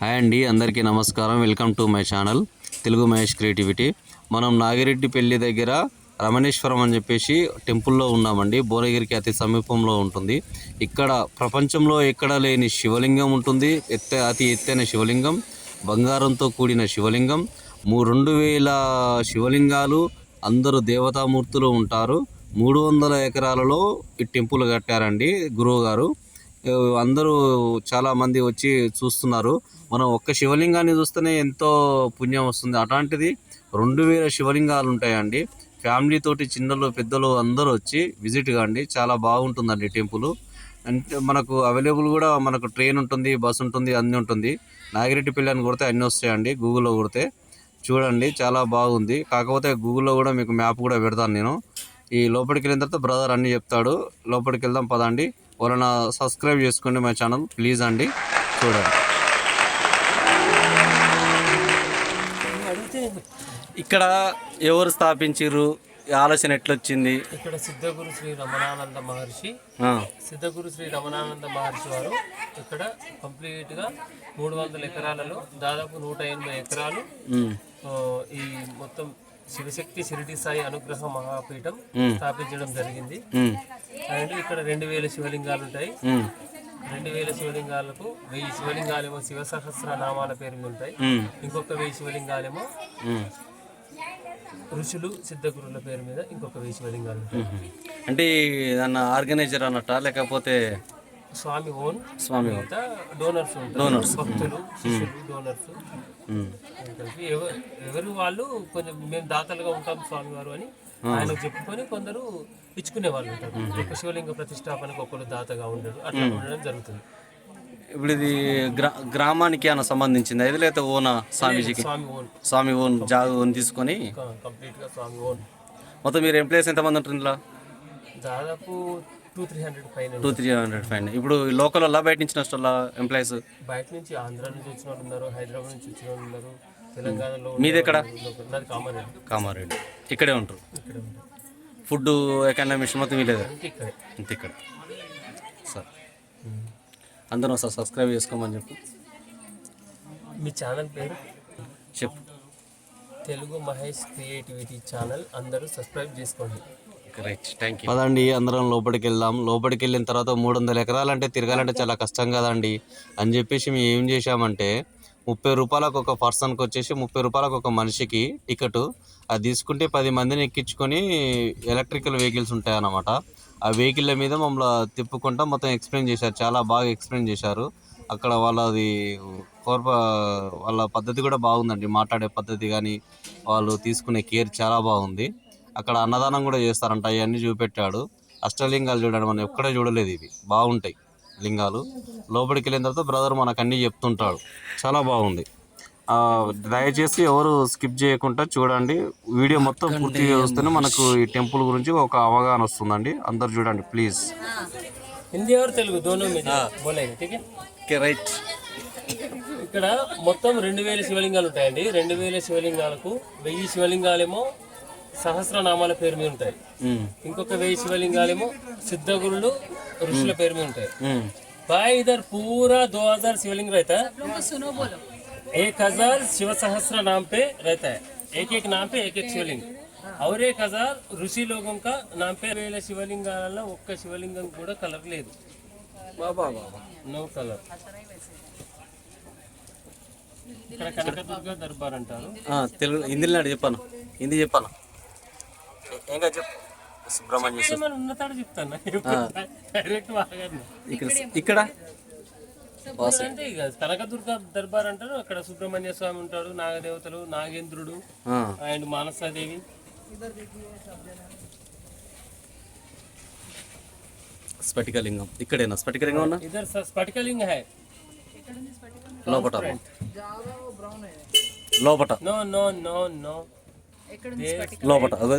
Hi అండి అందరికీ నమస్కారం. Welcome to my channel Telugu Mahesh creativity. మనం నాగిరెడ్డి పెళ్ళి దగ్గర రమణేశ్వరం అని చెప్పేసి టెంపుల్లో ఉన్నామండి. భువనగిరికి అతి సమీపంలో ఉంటుంది. ఇక్కడ ప్రపంచంలో ఎక్కడ లేని శివలింగం ఉంటుంది. ఎత్తే అతి ఎత్తైన శివలింగం బంగారంతో కూడిన శివలింగం. మూ రెండు వేల శివలింగాలు అందరూ దేవతామూర్తులు ఉంటారు. మూడు వందల ఎకరాలలో ఈ టెంపుల్ కట్టారండి గురువు గారు అందరూ చాలా మంది వచ్చి చూస్తున్నారు. మనం ఒక్క శివలింగాన్ని చూస్తేనే ఎంతో పుణ్యం వస్తుంది. అలాంటిది రెండు వేల శివలింగాలు ఉంటాయండి. ఫ్యామిలీ తోటి చిన్నలు పెద్దలు అందరూ వచ్చి విజిట్ కాండి. చాలా బాగుంటుందండి టెంపుల్. అంటే మనకు అవైలబుల్ కూడా మనకు ట్రైన్ ఉంటుంది బస్ ఉంటుంది అన్నీ ఉంటుంది. నాగిరెడ్డిపల్లి అని కొడితే అన్నీ వస్తాయండి. గూగుల్లో కొడితే చూడండి చాలా బాగుంది. కాకపోతే గూగుల్లో కూడా మీకు మ్యాప్ కూడా పెడతాను నేను. ఈ లోపలికి వెళ్ళిన తర్వాత బ్రదర్ అన్నీ చెప్తాడు. లోపలికి వెళ్దాం పదండి. ఎవరైనా సబ్స్క్రైబ్ చేసుకోండి మా ఛానల్ ప్లీజ్ అండి. చూడండి. ఇక్కడ ఎవరు స్థాపించారు ఆలోచన ఎట్లొచ్చింది? ఇక్కడ సిద్ధగురు శ్రీ రమణానంద మహర్షి సిద్ధగురు శ్రీ రమణానంద మహర్షి వారు ఇక్కడ కంప్లీట్గా మూడు వందల ఎకరాలలో దాదాపు నూట ఎనభై ఎకరాలు ఈ మొత్తం శివశక్తి షిరిడి సాయి అనుగ్రహ మహాపీఠం స్థాపించడం జరిగింది. అండ్ ఇక్కడ రెండు వేల శివలింగాలు ఉంటాయి. రెండు వేల శివలింగాలకు వెయ్యి శివలింగాలేమో శివ సహస్ర నామాల పేరు మీద ఉంటాయి ఇంకొక వెయ్యి శివలింగాలేమో ఋషులు సిద్ధగురుల పేరు మీద ఇంకొక వెయ్యి శివలింగాలు ఉంటాయి. అంటే ఆర్గనైజర్ అన్నట్ట? లేకపోతే స్వామి ఓన్. స్వామి డోనర్స్ ఉంటారు. భక్తులు శిష్యులు డోనర్స్. కలిపి ఎవ- ఎవరు వాళ్ళు కొంచెం మేము దాతలుగా ఉంటాం స్వామి వారు అని ఆయన చెప్పుకొని కొందరు ఇచ్చుకునే వాళ్ళు ఉంటారు. ఒక శివలింగ ప్రతిష్టాపనకు ఒకరు దాతగా ఉండరు. అట్లా ఉండడం జరుగుతుంది. ఇప్పుడు ఇది గ్రా గ్రామానికి ఏమైనా సంబంధించింది? అయితే లేకపోతే ఓనా స్వామీజీకి? స్వామి ఓన్. జాగ ఓన్ తీసుకొని? కంప్లీట్గా స్వామి ఓన్. మొత్తం మీరు ఎంప్లాయీస్ ఎంతమంది ఉంటుంది దాదాపు టూ త్రీ హండ్రెడ్ పైన టూ త్రీ హండ్రెడ్ ఫైవ్ ఇప్పుడు లోకల్ వల్ల బయట నుంచి వల్ల ఎంప్లాయీస్ బయట నుంచి ఆంధ్ర నుంచి వచ్చిన వాళ్ళు ఉన్నారు హైదరాబాద్ నుంచి వచ్చిన వాళ్ళు ఉన్నారు తెలంగాణలో మీది ఎక్కడ? కామారెడ్డి. కామారెడ్డి. ఇక్కడే ఉంటారు? ఫుడ్ ఎకానమిక్స్ మొత్తం వీలేదా అంటే ఇక్కడే. సార్. అందరూ ఒకసారి సబ్స్క్రైబ్ చేసుకోమని చెప్పు. మీ ఛానల్ పేరు? చెప్పు. Telugu Mahesh creativity channel. అందరూ సబ్స్క్రైబ్ చేసుకోండి. పదండి అందరం లోపలికి వెళ్దాం లోపలికి వెళ్ళిన తర్వాత మూడు వందల ఎకరాలంటే తిరగాలంటే చాలా కష్టం కదండి. అని చెప్పేసి మేము ఏం చేశామంటే ముప్పై రూపాయలకు ఒక పర్సన్కి వచ్చేసి ముప్పై రూపాయలకు ఒక మనిషికి టికెట్ అది తీసుకుంటే పది మందిని ఎక్కించుకొని ఎలక్ట్రికల్ వెహికల్స్ ఉంటాయి అన్నమాట ఆ వెహికల్ మీద మమ్మల్ని తిప్పుకుంటా మొత్తం ఎక్స్ప్లెయిన్ చేశారు. చాలా బాగా ఎక్స్ప్లెయిన్ చేశారు. అక్కడ వాళ్ళది కోర్ప వాళ్ళ పద్ధతి కూడా బాగుందండి. మాట్లాడే పద్ధతి కానీ వాళ్ళు తీసుకునే కేర్ చాలా బాగుంది. అక్కడ అన్నదానం కూడా చేస్తారంట అవన్నీ చూపెట్టాడు. అష్టలింగాలు చూడండి మనం ఎక్కడే చూడలేదు ఇవి. బాగుంటాయి లింగాలు. లోపలికి వెళ్ళిన తర్వాత బ్రదర్ మనకు అన్నీ చెప్తుంటాడు. చాలా బాగుంది. దయచేసి ఎవరు స్కిప్ చేయకుండా చూడండి. వీడియో మొత్తం పూర్తిగా చూస్తేనే మనకు ఈ టెంపుల్ గురించి ఒక అవగాహన వస్తుందండి. అందరు చూడండి ప్లీజ్. తెలుగు? రైట్. ఇక్కడ మొత్తం రెండు వేల శివలింగాలు ఉంటాయండి. రెండు వేల శివలింగాలకు వెయ్యి శివలింగాలేమో సహస్రనామాల పేరు మీద ఉంటాయి. ఇంకొక వెయ్యి శివలింగాలేమో సిద్ధగురులు ఋషుల పేరు మీద ఉంటాయి. బాయ్ ఇదర్ పూరా దో హజార్ శివలింగ रहता హజార్ శివ సహస్ర शिव పే नाम पे रहता है एक एक नाम पे एक एक शिवलिंग और एक వేల శివలింగాలలో ఒక్క శివలింగం కూడా కలర్ లేదు. బాబా బాబా నో కలర్. ఇక్కడ కనకదుర్గ దర్బార్ అంటారు. తెలుగు హిందీలో చెప్పాను. ఇందు చెప్పాను. ఇంకా చెప్పు. సుబ్రహ్మణ్య ఇక్కడ కనకదుర్గ దర్బార్ అంటారు అక్కడ సుబ్రహ్మణ్య స్వామి ఉంటాడు నాగదేవతలు నాగేంద్రుడు అండ్ మానసాదేవి. స్ఫటికలింగం. ఇక్కడేనా? స్ఫటికలింగం ఉన్నా ఇద్దరు స్ఫటికలింగ హై. లోపట. లోపట. నో నో నో నో లోపట. అదే.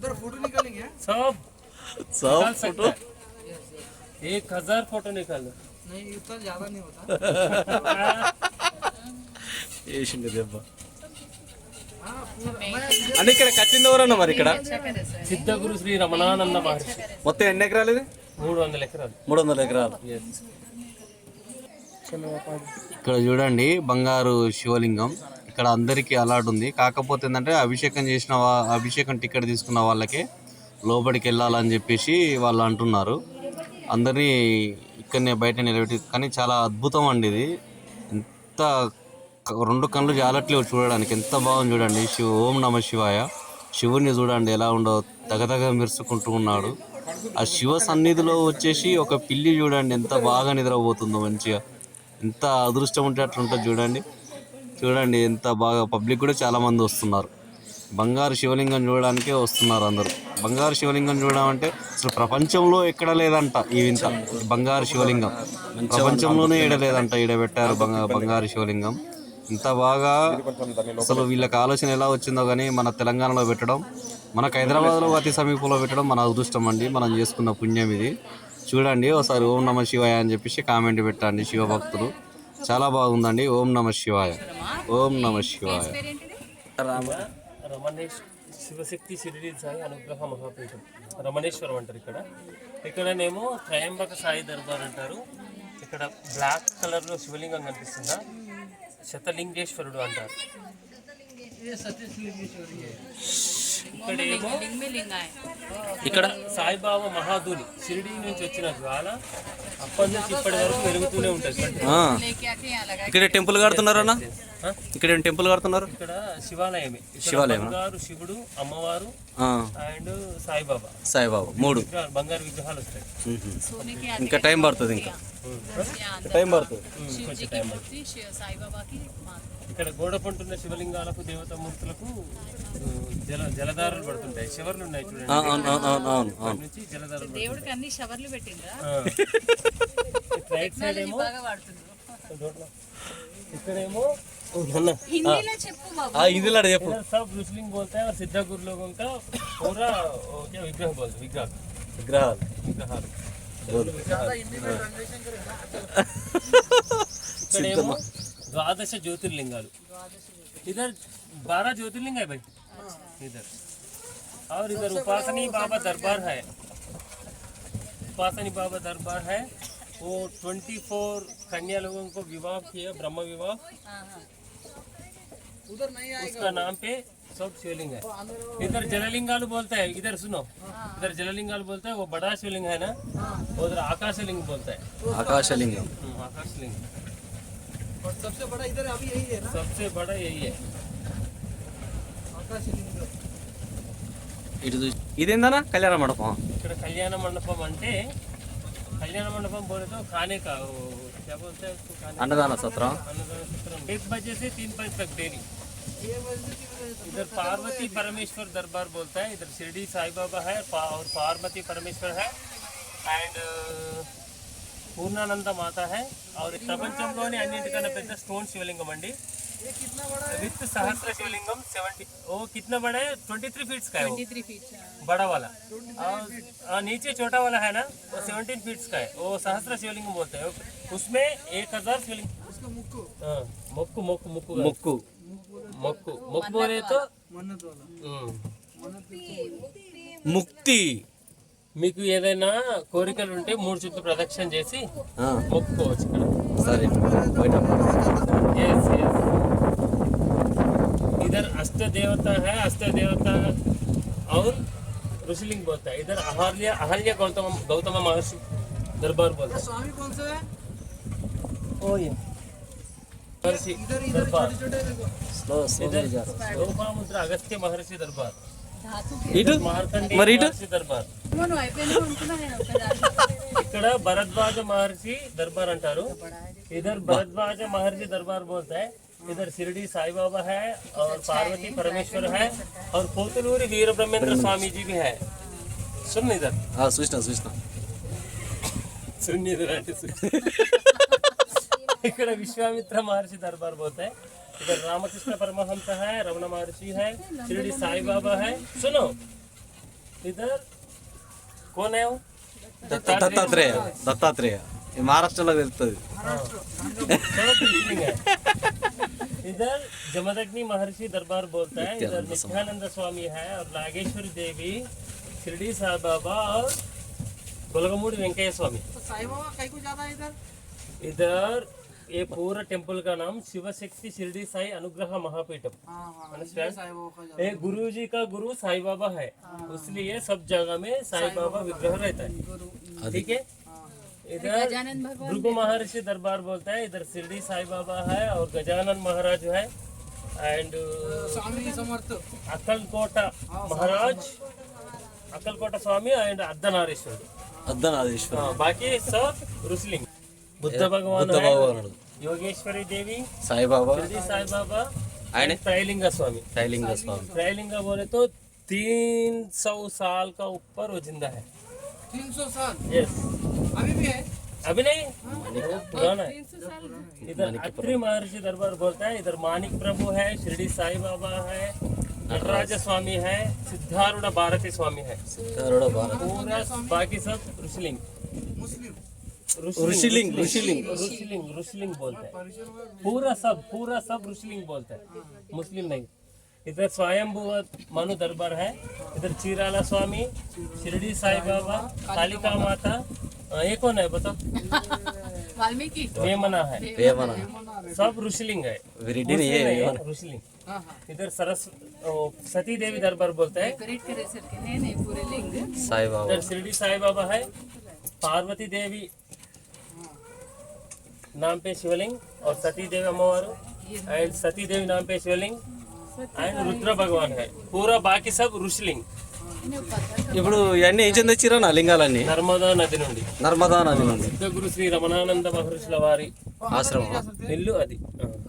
उधर फोटो निकालेंगे सब सब निकाल सकता है एक हजार फोटो निकाल दो नहीं उतना ज्यादा नहीं होता వేసింది దెబ్బ అంటే ఇక్కడ కట్టింది ఎవరన్నా మరి ఇక్కడ సిద్ధగురు శ్రీ రమణానంద మహర్షి మొత్తం ఎన్ని ఎకరాలు ఇది మూడు వందల ఎకరాలు మూడు వందల ఎకరాలు ఇక్కడ చూడండి బంగారు శివలింగం ఇక్కడ అందరికీ అలాట్ ఉంది. కాకపోతే ఏంటంటే అభిషేకం చేసిన వా- అభిషేకం టికెట్ తీసుకున్న వాళ్ళకే లోపలికి వెళ్ళాలని చెప్పేసి వాళ్ళు అంటున్నారు. అందరినీ ఇక్కడనే బయట నిలబెట్టి కానీ చాలా అద్భుతం అండి ఇది. ఎంత రెండు కళ్ళు జాలట్లేవు చూడడానికి. ఎంత బాగుంది చూడండి. శివ ఓం నమ శివాయ. శివుని చూడండి ఎలా ఉండో తగతగ మెరుసుకుంటూ ఉన్నాడు. ఆ శివ సన్నిధిలో వచ్చేసి ఒక పిల్లి చూడండి. ఎంత బాగా నిద్రపోతుందో మంచిగా. ఎంత అదృష్టం ఉంటే అట్లుంటుంది చూడండి. చూడండి ఎంత బాగా పబ్లిక్ కూడా చాలామంది వస్తున్నారు. బంగారు శివలింగం చూడడానికే వస్తున్నారు అందరూ. బంగారు శివలింగం చూడడం అంటే అసలు ప్రపంచంలో ఎక్కడ లేదంట ఈ వింత. బంగారు శివలింగం. ప్రపంచంలోనే ఈడ లేదంట ఈడ పెట్టారు బంగారు శివలింగం. ఇంత బాగా అసలు వీళ్ళకి ఆలోచన ఎలా వచ్చిందో కానీ మన తెలంగాణలో పెట్టడం మనకు హైదరాబాద్లో అతి సమీపంలో పెట్టడం మన అదృష్టం అండి. మనం చేసుకున్న పుణ్యం ఇది. చూడండి ఒకసారి ఓం నమ శివాయ అని చెప్పేసి కామెంట్ పెట్టండి శివభక్తులు. చాలా బాగుందండి. ఓం నమ శివాయ. ఓం నమ శివాయ. రమణేష్ శివశక్తి శిరిడి సాయి అనుగ్రహ మహాపీఠం. రమణేశ్వరం అంటారు ఇక్కడ. ఇక్కడనేమో త్రయంబక సాయి దర్బార్ అంటారు. ఇక్కడ బ్లాక్ కలర్లో శివలింగం కనిపిస్తుందా? శతలింగేశ్వరుడు అంటారు. ఇక్కడేమో ఇక్కడ సాయిబాబా మహాధుని షిరిడి నుంచి వచ్చిన జ్వాల ఇక్కడ టెంపుల్ కడుతున్నారన్నా? ఇక్కడ ఏం టెంపుల్ కడుతున్నారు? ఇక్కడ శివాలయమే. శివాలయం గారు శివుడు అమ్మవారు అండ్ సాయిబాబా. సాయిబాబా మూడు. బంగారు విగ్రహాలు వస్తాయి. ఇంకా టైం పడుతుంది ఇంకా. టైం పడుతుంది. ఇక్కడ గోడ పంటున్న శివలింగాలకు దేవతామూర్తులకు జల జలధారలు పడుతుంటాయి. శివర్లు ఉన్నాయి చూడండి. జలధారలు దేవుడికి అన్ని శవర్లు పెట్టిందా రైట్ సైడ్ ఏమో ఇక్కడేమో हिंदीला చెప్పు सब मुस्लिम बोलते हैं और सिद्धा गुरु लोगों का पूरा क्या विग्रह बोलते विग्रह विग्रह विग्रह बारह ज्योतिर्लिंग है भाई इधर और इधर उपासनी बाबा दरबार है उपासनी बाबा दरबार है वो 24 कन्या लोगों को विवाह किया ब्रह्म विवाह उसका नाम पे सब शिवलिंग है इधर जललिंगालु बोलता है इधर सुनो इधर जललिंगालु बोलता है वो बड़ा शिवलिंग है ना वो उधर आकाशलिंग बोलता है ఆకాశలింగం हम्म, आकाशलिंग और सबसे बड़ा इधर अभी यही है ना सबसे बड़ा यही है आकाश लिंग ఇటు చూసి ఇదేందన్నా కళ్యాణ మండపం ఇక్కడ కళ్యాణ మండపం అంటే कल्याण मंडपम बोले तो खाने का वो क्या बोलते हैं उसको खाने అన్నదాన సత్రం अन्नदान सत्रम एक बजे से तीन बजे तक डेली इधर पार्वती परमेश्वर दरबार बोलता है इधर शिरडी साई बाबा है पा, और पार्वती परमेश्वर है అండ్ పూర్ణానంద మాత హై और ప్రపంచంలోనే అన్నింటికన్నా పెద్ద స్టోన్ శివలింగం అండి విత్ సహస్ర శివలింగం సెవెంటీ ఓ कितना बड़ा है ट्वेंटी थ्री फीट्स का है वो थ्री फीट बड़ा वाला और आ, नीचे छोटा वाला है ना वो सेवनटीन फीट्स का है वो सहस्त्र शिवलिंग बोलते हैं उसमें एक हजार शिवलिंग हाँ, మొక్కు మొక్కు మొక్కు కాదు. ముక్కు మొక్కు మొక్కు बोले तो मन्नत वाला ఉమ్. ముక్తి మీకు ఏదైనా కోరికలు ఉంటే మూడు చుట్టూ ప్రదక్షిణ చేసి ఆ, మొక్కుకోవచ్చు ఇక్కడ సరే इधर अष्ट देवता है अष्ट देवता और ऋषिलिंग बोलता है इधर अहल्य अहल्य गौतम गौतम महर्षि दरबार बोलता है स्वामी कौन सा है ओ ये महर्षि दरबार స్లో స్లో इधर लोपामुद्रा अगस्त्य महर्षि दरबार ఇటు మార్కండేయ మరి ఇటు మహర్షి దర్బార్ మనం అయిపోయినా అనుకున్నా నేను ఒక్కదాన్ని ఇక్కడ భరద్వాజ మహర్షి దర్బార్ అంటారు इधर भरद्वाज महर्षि दरबार बोलता है इधर शिरडी साई बाबा है और पार्वती परमेश्वर है और पोतलूरी वीर ब्रह्मेंद्र स्वामी जी भी है। सुन इधर। हाँ सुचना सुचना सुन इधर इकड़ विश्वामित्र महर्षि दरबार बहुत है। इधर रामकृष्ण परमहंस है రమణ महर्षि है शिरडी साई बाबा है। सुनो। इधर कौन है वो? दत्तात्रेय दत्तात्रेय। महाराष्ट्र इधर जमदग्नि महर्षि दरबार बोलता है इधर नित्यानंद स्वामी है और नागेश्वरी देवी शिरडी साई बाबा और गोलगमूड़ी वेंकय स्वामी। इधर? ये पूरा टेंपल का नाम शिव शक्ति शिरडी साई अनुग्रह महापीठम। ये गुरु जी का गुरु साई बाबा है। इसलिए सब जगह में साई बाबा विग्रह रहता है। ठीक है? इधर भृगु महर्षि दरबार बोलता है इधर शिरडी साई बाबा है और गजानन महाराज है एंड अक्कलकोट हाँ, महाराज अकलकोटा स्वामी एंड अर्धनारेश्वर। अर्धनारेश्वर। हाँ, बाकी सब रुसलिंग। बुद्ध भगवान योगेश्वरी देवी साई बाबा साई बाबा एंड त्रैलिंगा स्वामी। स्वामी। त्रैलिंगा बोले तो तीन सौ साल का ऊपर वो ज़िंदा है। तीन सौ साल? यस अभी नहीं? पुराना है। इधर अत्रि महर्षि दरबार बोलता है इधर मानिक प्रभु है श्रीडी साई बाबा है नटराज स्वामी है सिद्धारूढ़ भारती स्वामी है। पूरा बाकी सब ऋषिलिंग ऋषिलिंग ऋषिलिंग। ऋषिलिंग ऋषिलिंग बोलते हैं। पूरा सब पूरा सब ऋषिलिंग बोलते हैं। मुस्लिम नहीं। इधर स्वयंभुव मनु दरबार है इधर चीराला स्वामी शिरडी साई बाबा कालिका माता ये कौन है बताओ? वाल्मीकि। वेमना है। वेमना। सब ऋषिलिंग है। ऋषिलिंग इधर सरस सती देवी दरबार बोलते हैं। साई बाबा। इधर शिरडी साई बाबा है पार्वती देवी नाम पे शिवलिंग और सती देवी अम्मा एंड सती देवी नाम पे शिवलिंग। एंड रुद्र भगवान है पूरा बाकी सब ऋषिलिंग ఇప్పుడు ఇవన్నీ ఏం చెందొచ్చిరా నా లింగాలన్నీ నర్మదా నది నుండి నర్మదా నది నుండి పెద్ద గురు శ్రీ రమణానంద మహర్షుల వారి ఆశ్రమం ఇల్లు అది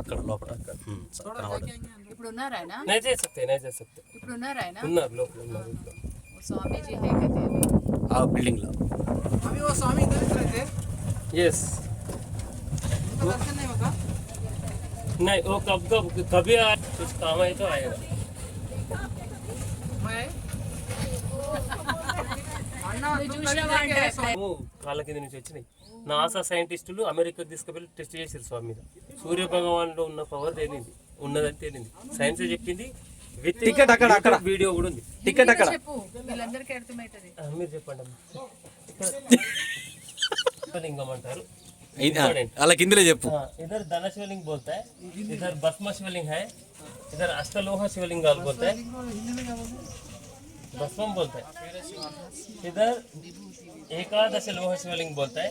అక్కడ లోపల ఉమ్, కనబడదు. ఇప్పుడు ఉన్నారా ఆయన नहीं जा सकते नहीं जा सकते ఇప్పుడు ఉన్నారా ఆయన ఉన్నారు లోపల ఉన్నారు ఇంట్లో. वो स्वामी जी है कहते हैं ఆ బిల్డింగ్ లో अभी वो स्वामी इधर ही रहते हैं यस उनका दर्शन नहीं होता नहीं वो कब कब कभी आ कुछ काम है तो आएगा मैं अन्ना నువ్వు చూసినావా అంటే మేము కాళ్ళ కింద నుంచి వచ్చినాయి నాసా సైంటిస్టులు అమెరికాకి తీసుకువెళ్ళి టెస్ట్ చేసారు స్వామి మీద సూర్య భగవాన్లో ఉన్న పవర్ తేలింది ఉన్నదని తేలింది సైన్స్ చెప్పింది విత్ టికెట్ అక్కడ, అక్కడ. వీడియో కూడా ఉంది టికెట్ అక్కడ చెప్పు వీళ్ళందరికీ అర్థమవుతుంది ఆ, మీరు చెప్పండి అమ్మా. ఇక్కడ లింగం అంటారు ఇది- ఆ, అలా కిందిలే చెప్పు. ఇధర్ ధన శివలింగ్ బోల్తే ఇధర్ భస్మ శివలింగ్ హై ఇధర్ అష్టలోహ శివలింగ్ గాలు భస్మం బోల్తే ఇధర్ ఏకాదశ లోహ శివలింగ్ బోల్తే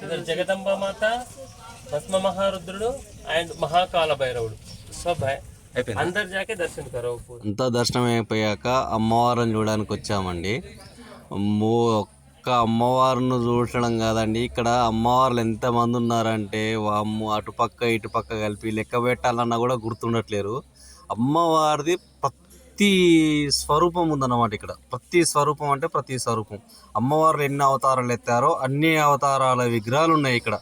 ఇద్దరు జగదంబ మాత భస్మ మహారుద్రుడు and Mahakala Bhairavudu. Sub high జాకే దర్శనం కరో అంతా దర్శనం అయిపోయాక అమ్మవారం చూడడానికి వచ్చామండి. ఒక్క అమ్మవారిని చూడడం కాదండి. ఇక్కడ అమ్మవార్లు ఎంతమంది ఉన్నారంటే వామ్మ అటుపక్క ఇటుపక్క కలిపి లెక్క పెట్టాలన్నా కూడా గుర్తుండట్లేరు. అమ్మవారిది ప్రతి స్వరూపం ఉందన్నమాట ఇక్కడ. ప్రతి స్వరూపం అంటే ప్రతి స్వరూపం. అమ్మవార్లు ఎన్ని అవతారాలు ఎత్తారో అన్ని అవతారాల విగ్రహాలు ఉన్నాయి ఇక్కడ.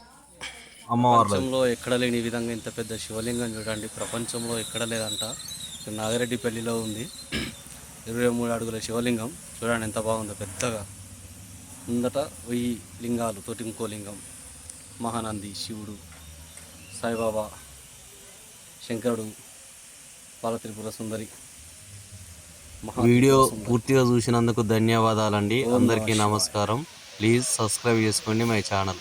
అమ్మవార్లు. ఎక్కడ లేని విధంగా ఇంత పెద్ద శివలింగం చూడండి. ప్రపంచంలో ఎక్కడ లేదంట. ఇక్కడ నాగిరెడ్డిపల్లిలో ఉంది. ఇరవై మూడు అడుగుల శివలింగం. చూడండి ఎంత బాగుందో పెద్దగా. ముందట వెయ్యి లింగాలు తోటి ఇంకో లింగం మహానంది శివుడు సాయిబాబా శంకరుడు బాలత్రిపుర సుందరి వీడియో పూర్తిగా చూసినందుకు ధన్యవాదాలండి. అందరికీ నమస్కారం. ప్లీజ్ సబ్స్క్రైబ్ చేసుకోండి మై ఛానల్.